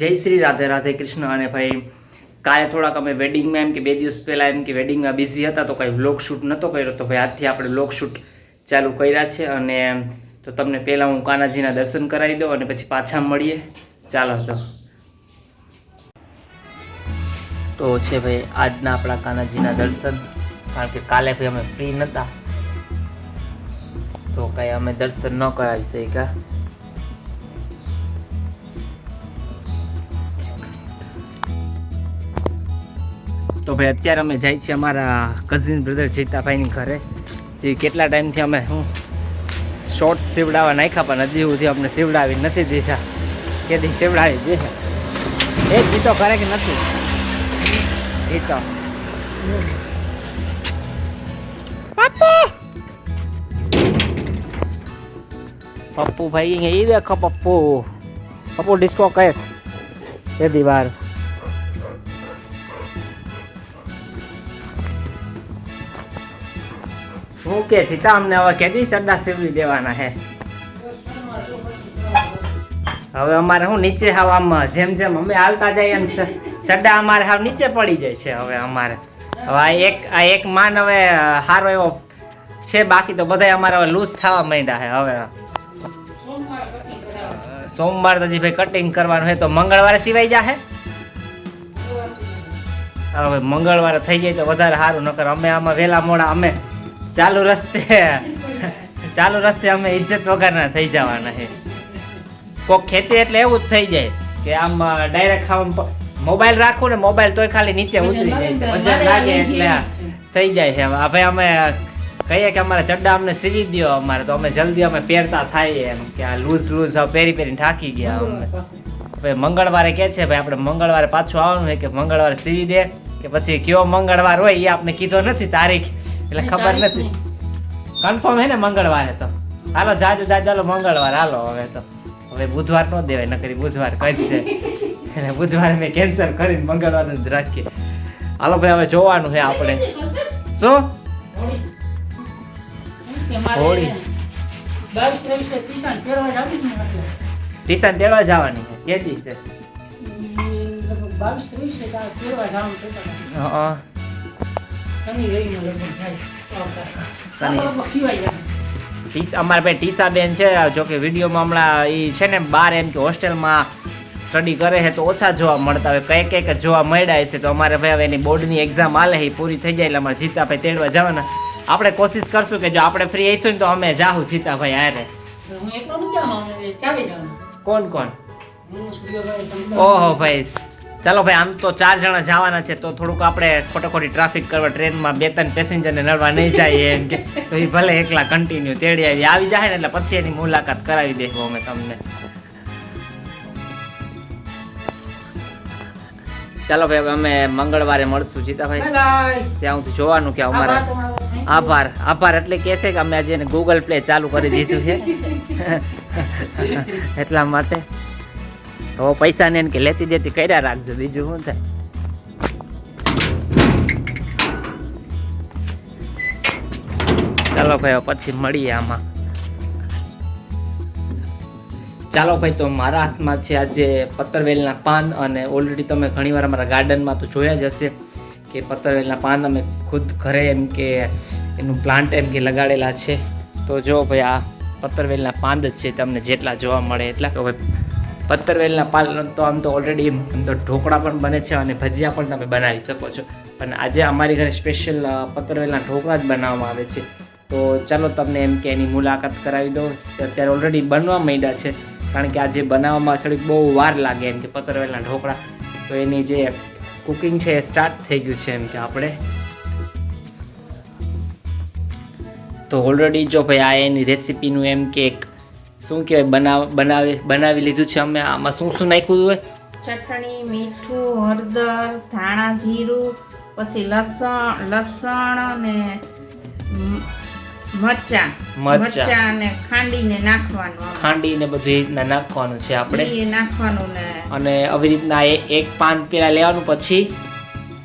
જય શ્રી રાધે રાધે કૃષ્ણ. અને ભાઈ, કાલે થોડાક અમે વેડિંગમાં એમ કે બે દિવસ પહેલાં એમ કે વેડિંગમાં બિઝી હતા તો કંઈ વ્લોગ શૂટ નહોતો કર્યો. તો ભાઈ, આજથી આપણે વ્લોગ શૂટ ચાલુ કર્યા છે અને તો તમને પહેલાં હું કાનાજીના દર્શન કરાવી દઉં અને પછી પાછા મળીએ. ચાલો તો. તો છે ભાઈ, આજના આપણા કાનાજીના દર્શન. કારણ કે કાલે ભાઈ અમે ફ્રી નહોતા તો કાંઈ અમે દર્શન ન કરાવી શક્યા. તો ભાઈ અત્યારે અમે જાય છીએ અમારા કઝિન બ્રધર જીતાભાઈની ઘરે. જે કેટલા ટાઈમથી અમે, હું શોર્ટ સીવડાવવા નાખ્યા, પણ હજી સુધી અમને સીવડાવી નથી દીધા. કેથી સીવડાવી દીધા? એ જીતો કરે કે નથી? જીતો. પપ્પુ! ભાઈ એ દેખો પપ્પુ. પપ્પુ ડિસ્કો કહે એ દીવાર હું કે સીતા અમને હવે કેટલી ચડ્ડા સીવડી દેવાના હે. હવે અમારે હું નીચે હાવ આમ જેમ જેમ અમે હાલતા જઈએ એમ ચડ્ડા અમારે હાવ નીચે પડી જાય છે હવે અમારે. હવે આ એક આ એક માન હવે સારો એવો છે, બાકી તો બધા અમારે હવે લૂઝ થવા માંડ્યા છે હવે. સોમવાર તો ભાઈ કટિંગ કરવાનું હોય તો મંગળવારે સિવાય જાહે હવે મંગળવારે થઈ જાય તો વધારે સારું નકર અમે આમાં વહેલા મોડા અમે ચાલુ રસ્તે. ચાલુ રસ્તે અમે ઇજ્જત વગરના થઈ જવાના છે કોક ખેંચે એટલે એવું જ થઈ જાય કે આમ ડાયરેક્ટ આમ મોબાઈલ રાખું ને મોબાઈલ તોય ખાલી નીચે ઉતરી જાય છે. વજન લાગે એટલે થઈ જાય છે. હવે અમે કહીએ કે અમારે ચડ્ડા અમને સીવી દ્યો અમારે તો અમે જલ્દી અમે પહેરતા થાય એમ કે આ લૂઝ લૂઝ પહેરી પહેરીને થાકી ગયા અમે. ભાઈ મંગળવારે કે છે ભાઈ આપણે મંગળવારે પાછું આવવાનું હોય કે મંગળવારે સીવી દે કે પછી કયો મંગળવાર હોય એ આપણે કીધો નથી તારીખ. એટલે ખબર નથી. કન્ફર્મ હે ને મંગળવારે તો. હાલો જાજો જાજો હાલો મંગળવાર. હાલો હવે તો. હવે બુધવાર નો દેવાય નકરી બુધવાર કરશે. એટલે બુધવારે મેં કેન્સલ કરીને મંગળવારનું જ રાખીએ. હાલો ભાઈ હવે જોવાનું છે આપણે. શું? હોળી. ટીશન તેડવા જવાની છે. કે છે બાવીસ ત્રેવીસે તારે પહેરવા જવાનું અમારા ભાઈ ટીસા બેન છે જો કે વિડીયોમાં હમણાં એ છે ને બાર એમ કે હોસ્ટેલમાં સ્ટડી કરે છે તો ઓછા જોવા મળતા હોય. કઈ કંઈક કઈ જોવા મળ્યા છે તો અમારે ભાઈ હવે એની બોર્ડની એક્ઝામ આલે એ પૂરી થઈ જાય એટલે અમારે જીતાભાઈ તેડવા જવાના. આપણે કોશિશ કરશું કે જો આપણે ફ્રી આવીશું ને તો અમે જાહું જીતાભાઈ હારે. કોણ કોણ. ઓહો ભાઈ. ચાલો ભાઈ આમ તો ચાર જણા જવાના છે તો થોડુંક આપણે ખોટો ટ્રાફિક કરવા ટ્રેનમાં બે ત્રણ પેસેન્જરને નડવા નહીં જાય એમ કે. તો એ ભલે એકલા કન્ટિન્યુ તેડી આવી. આવી જાય ને એટલે પછી એની મુલાકાત કરાવી દઈશું અમે તમને. ચાલો ભાઈ અમે મંગળવારે મળશું જીતાભાઈ. ત્યાં હું જોવાનું કે અમારા. આભાર આભાર. એટલે કે છે કે અમે આજે ગૂગલ પ્લે ચાલુ કરી દીધું છે. એટલા માટે. તો પૈસા ને કે લેતી દેતી કર્યા રાખજો, બીજું શું થાય? ચાલો ભાઈ પછી મળીએ આમાં. ચાલો ભાઈ, તો મારા હાથમાં છે આજે પતરવેલના પાન અને ઓલરેડી તમે ઘણીવાર અમારા ગાર્ડનમાં તો જોયા જ હશે કે પત્તરવેલના પાન અમે ખુદ ઘરે એમ કે એનું પ્લાન્ટ એમ કે લગાડેલા છે. તો જો ભાઈ, આ પતરવેલના પાન જ છે તમને જેટલા જોવા મળે એટલા. તો ભાઈ પત્તરવેલના પાલન તો આમ તો ઓલરેડી આમ તો ઢોકળા પણ બને છે અને ભજીયા પણ તમે બનાવી શકો છો. પણ આજે અમારી ઘરે સ્પેશિયલ પત્તરવેલના ઢોકળા જ બનાવવામાં આવે છે. તો ચાલો તમને એમ કે એની મુલાકાત કરાવી દો અત્યારે ઓલરેડી બનવા માંડ્યા છે. કારણ કે આજે બનાવવામાં થોડીક બહુ વાર લાગે એમ કે પત્તરવેલના ઢોકળા. તો એની જે કુકિંગ છે એ સ્ટાર્ટ થઈ ગયું છે એમ કે આપણે. તો ઓલરેડી જો ભાઈ આ એની રેસિપીનું એમ કે એક શું કહેવાય બનાવ બનાવી બનાવી લીધું છે અમે આમાં શું શું નાખ્યું હોય? ચટણી મીઠું હળદર ધાણા જીરું પછી લસણ લસણ અને મરચા. મરચાં. અને ખાંડીને નાખવાનું ખાંડીને ખાંડી બધું એ રીતના નાખવાનું છે આપણે. એ નાખવાનું ને અને આવી રીતના એક પાન પેલા લેવાનું પછી?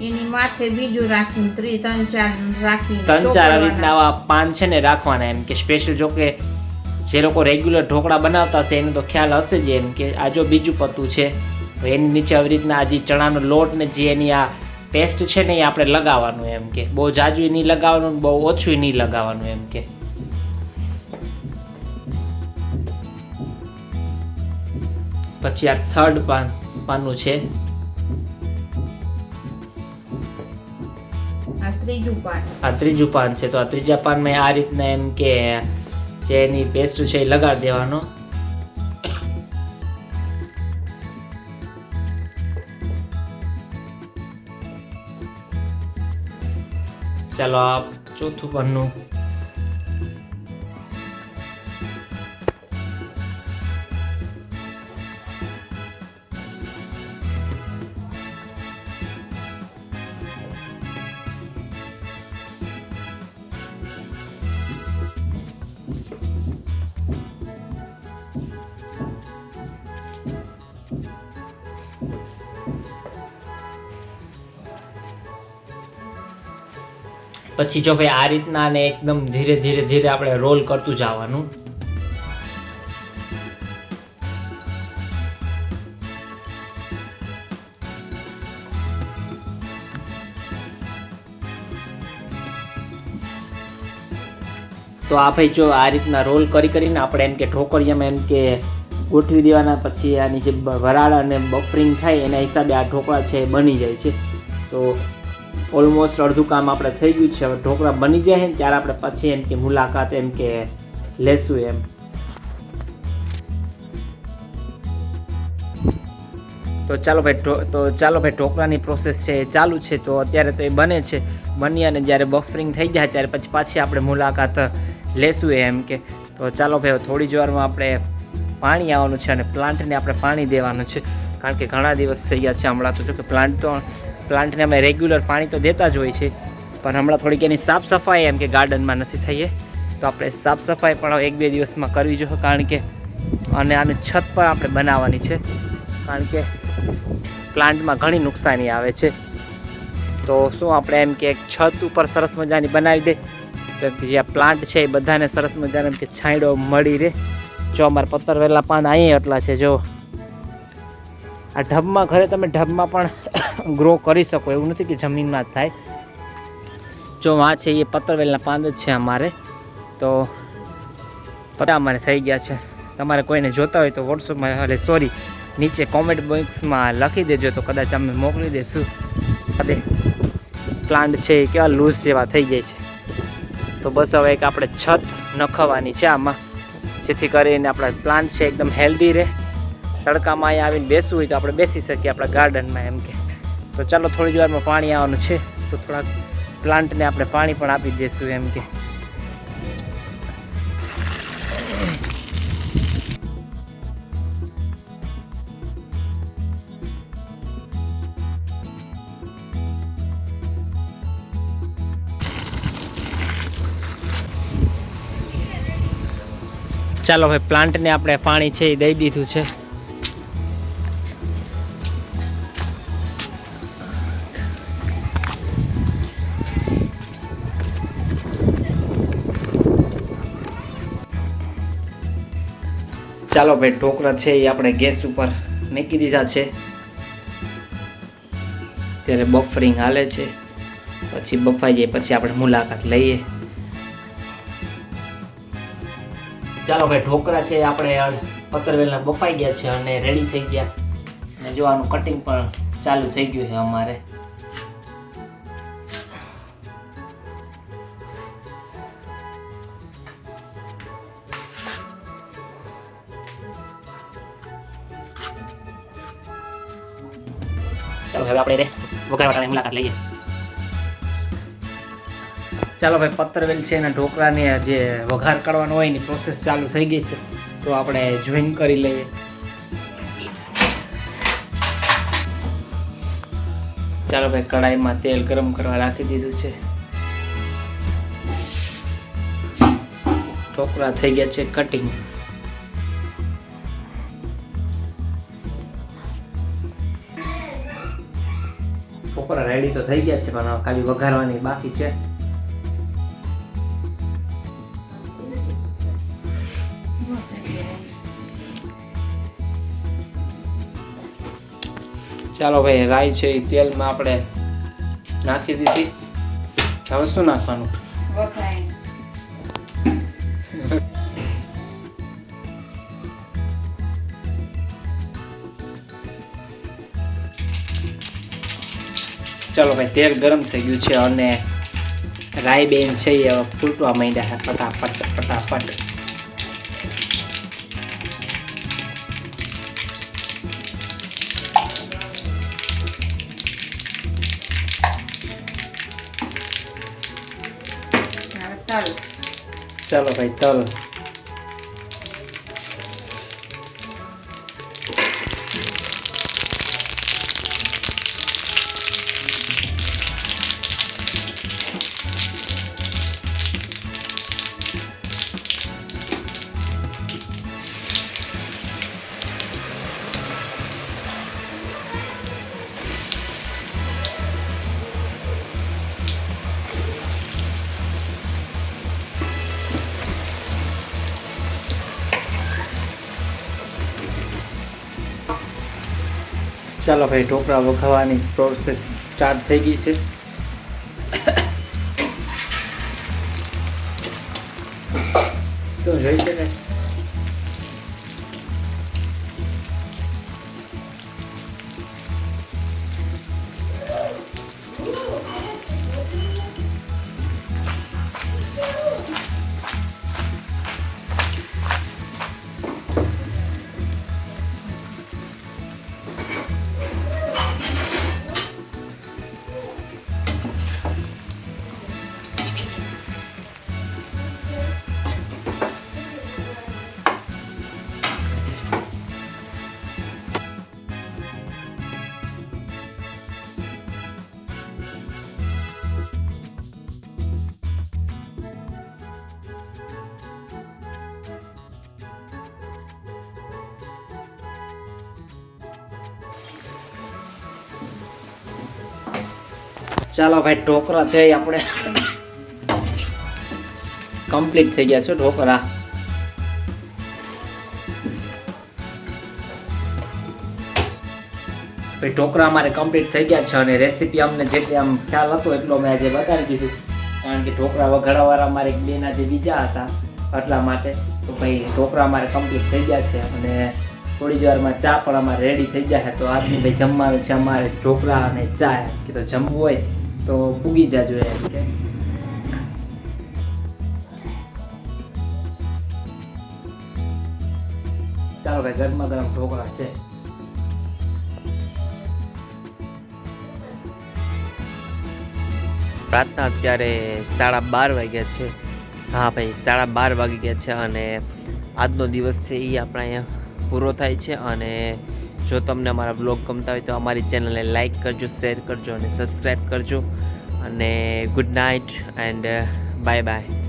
એની માથે બીજું રાખીને ત્રી ત્રણ ચાર રાખી ત્રણ ચાર આવી રીતના આવા પાન છે ને રાખવાના એમ કે સ્પેશિયલ જો કે જે લોકો રેગ્યુલર ઢોકળા બનાવતા હશે એને તો ખ્યાલ હશે જ એમ કે આ જો બીજું પત્તું છે તો એની નીચે આવી રીતના આ જે ચણાનો લોટ ને જે એની આ પેસ્ટ છે ને એ આપણે લગાવવાનું એમ કે. બહુ જાજુ નહીં લગાવવાનું બહુ ઓછું નહીં લગાવવાનું એમ કે. પછી આ થર્ડ પાન પાનું છે. આ ત્રીજું પાન આ ત્રીજું પાન છે તો આ ત્રીજા પાનમાં આ રીતના એમ કે જે એની પેસ્ટ છે એ લગાડી દેવાનો. ચાલો આ ચોથું પાનનું પછી જો ભાઈ આ રીતના ને એકદમ ધીરે ધીરે ધીરે આપણે રોલ કરતું જવાનું. તો આ ભાઈ જો આ રીતના રોલ કરી કરીને આપણે એમ કે ઠોકરિયામાં એમ કે ગોઠવી દેવાના, પછી આની જે વરાળ અને બફરિંગ થાય એના હિસાબે આ ઢોકળા છે એ બની જાય છે. તો ઓલમોસ્ટ અડધું કામ આપણે થઈ ગયું છે. હવે ઢોકળા બની જાય ને ત્યારે આપણે પછી એમ કે મુલાકાત એમ કે લેશું એમ. તો ચાલો ભાઈ તો ચાલો ભાઈ ઢોકળાની પ્રોસેસ છે એ ચાલુ છે. તો અત્યારે તો એ બને છે. બની અને જ્યારે બફરિંગ થઈ જાય ત્યારે પછી પાછી આપણે મુલાકાત લેશું એમ કે. તો ચાલો ભાઈ થોડી જ વારમાં આપણે પાણી આવવાનું છે અને પ્લાન્ટને આપણે પાણી દેવાનું છે. કારણ કે ઘણા દિવસ થઈ ગયા છે હમણાં તો જો કે પ્લાન્ટ તો પ્લાન્ટને અમે રેગ્યુલર પાણી તો દેતા જ હોય છે, પણ હમણાં થોડીક એની સાફ સફાઈ એમ કે ગાર્ડનમાં નથી થઈએ. તો આપણે સાફ સફાઈ પણ એક બે દિવસમાં કરવી જોઈએ, કારણ કે અને આને છત પણ આપણે બનાવવાની છે, કારણ કે પ્લાન્ટમાં ઘણી નુકસાની આવે છે. તો શું આપણે એમ કે છત ઉપર સરસ મજાની બનાવી દે, તો કે જે આ પ્લાન્ટ છે એ બધાને સરસ મજાને એમ કે છાંયડો મળી રહે. જો અમારા પત્તર વેલા પાન અહીં એટલા છે, જો આ ઢબમાં ઘરે તમે ઢબમાં પણ ગ્રો કરી શકો, એવું નથી કે જમીનમાં જ થાય. જો આ છે, એ પતરવેલના પાંદ જ છે અમારે. તો પતા અમારે થઈ ગયા છે. તમારે કોઈને જોતા હોય તો વોટ્સઅપમાં એટલે સોરી નીચે કોમેન્ટ બોક્સમાં લખી દેજો તો કદાચ અમે મોકલી દઈશું અરે પ્લાન્ટ છે, એ કેવા લૂઝ જેવા થઈ જાય છે. તો બસ હવે એક આપણે છત નખવાની છે આમાં, જેથી કરીને આપણા પ્લાન્ટ છે એકદમ હેલ્ધી રહે. તડકામાં અહીંયા આવીને બેસવું હોય તો આપણે બેસી શકીએ આપણા ગાર્ડનમાં એમ કે. તો ચાલો થોડી જ વારમાં પાણી આવવાનું છે. તો થોડાક પ્લાન્ટને આપણે પાણી પણ આપી દઈશું એમ કે. ચાલો ભાઈ પ્લાન્ટને આપણે પાણી છે એ દઈ દીધું છે. ચાલો ભાઈ, ઢોકળા છે એ આપણે ગેસ ઉપર મૂકી દીધા છે. ત્યારે બફરિંગ હાલે છે. પછી બફાઈ જાય, પછી આપણે મુલાકાત લઈએ. ચાલો ભાઈ, ઢોકળા છે આપણે પતરવેલના બફાઈ ગયા છે અને રેડી થઈ ગયા. અને જોવાનું કટિંગ પણ ચાલુ થઈ ગયું છે અમારે. ચાલો, હવે આપણે રે વઘારવાટાની મુલાકાત લઈએ. ચાલો ભાઈ, પત્રવેલ છે એના ઢોકળાની જે વઘાર કરવાનો હોય એની પ્રોસેસ ચાલુ થઈ ગઈ છે. તો આપણે જોઈન કરી લઈએ. ચાલો ભાઈ કડાઈમાં તેલ ગરમ કરવા રાખી દીધું છે. ઢોકળા થઈ ગયા છે કટિંગ ઢોકળા રેડી તો થઈ ગયા છે, પણ ખાલી વઘારવાની બાકી છે. ચાલો ભાઈ, રાઈ છે એ તેલમાં આપણે નાખી દીધી. હવે શું નાખવાનું. ચાલો ભાઈ તેલ ગરમ થઈ ગયું છે અને રાઈ બેન છે એ ફૂટવા માંડ્યા છે ફટાફટ ફટાફટ. ચાલો ભાઈ તલ. ચાલો ભાઈ ઢોકળા વઘાવવાની પ્રોસેસ સ્ટાર્ટ થઈ ગઈ છે. શું જોઈ છે ને? ચાલો ભાઈ, ઢોકળા છે આપણે. કમ્પ્લીટ થઈ ગયા છે ઢોકળા. ભાઈ, ઢોકળા અમારે કમ્પ્લીટ થઈ ગયા છે અને રેસીપી અમને જે આમ ખ્યાલ હતો એટલો મેં આજે બતાવી દીધું. કારણ કે ઢોકળા વઘાડવાવાળા અમારે એક બેન આજે બીજા હતા એટલા માટે. તો ભાઈ, ઢોકળા અમારે કમ્પ્લીટ થઈ ગયા છે અને થોડી જ વારમાં ચા પણ અમારે રેડી થઈ જાય તો આજની ભાઈ જમવાનું છે અમારે ઢોકળા અને ચા. કે તો જમવું હોય. તો પૂગી જાજો એમ કે. ચાલો ભાઈ, ગરમા ગરમ ઢોકળા છે. રાતના અત્યારે સાડા બાર વાગ્યા છે. હા ભાઈ, સાડા બાર વાગી ગયા છે અને આજનો દિવસ છે એ આપણા અહીંયા પૂરો થાય છે અને જો તમને અમારા બ્લોગ ગમતા હોય તો અમારી ચેનલને લાઈક કરજો, શેર કરજો અને સબસ્ક્રાઈબ કરજો. અને good night and bye bye.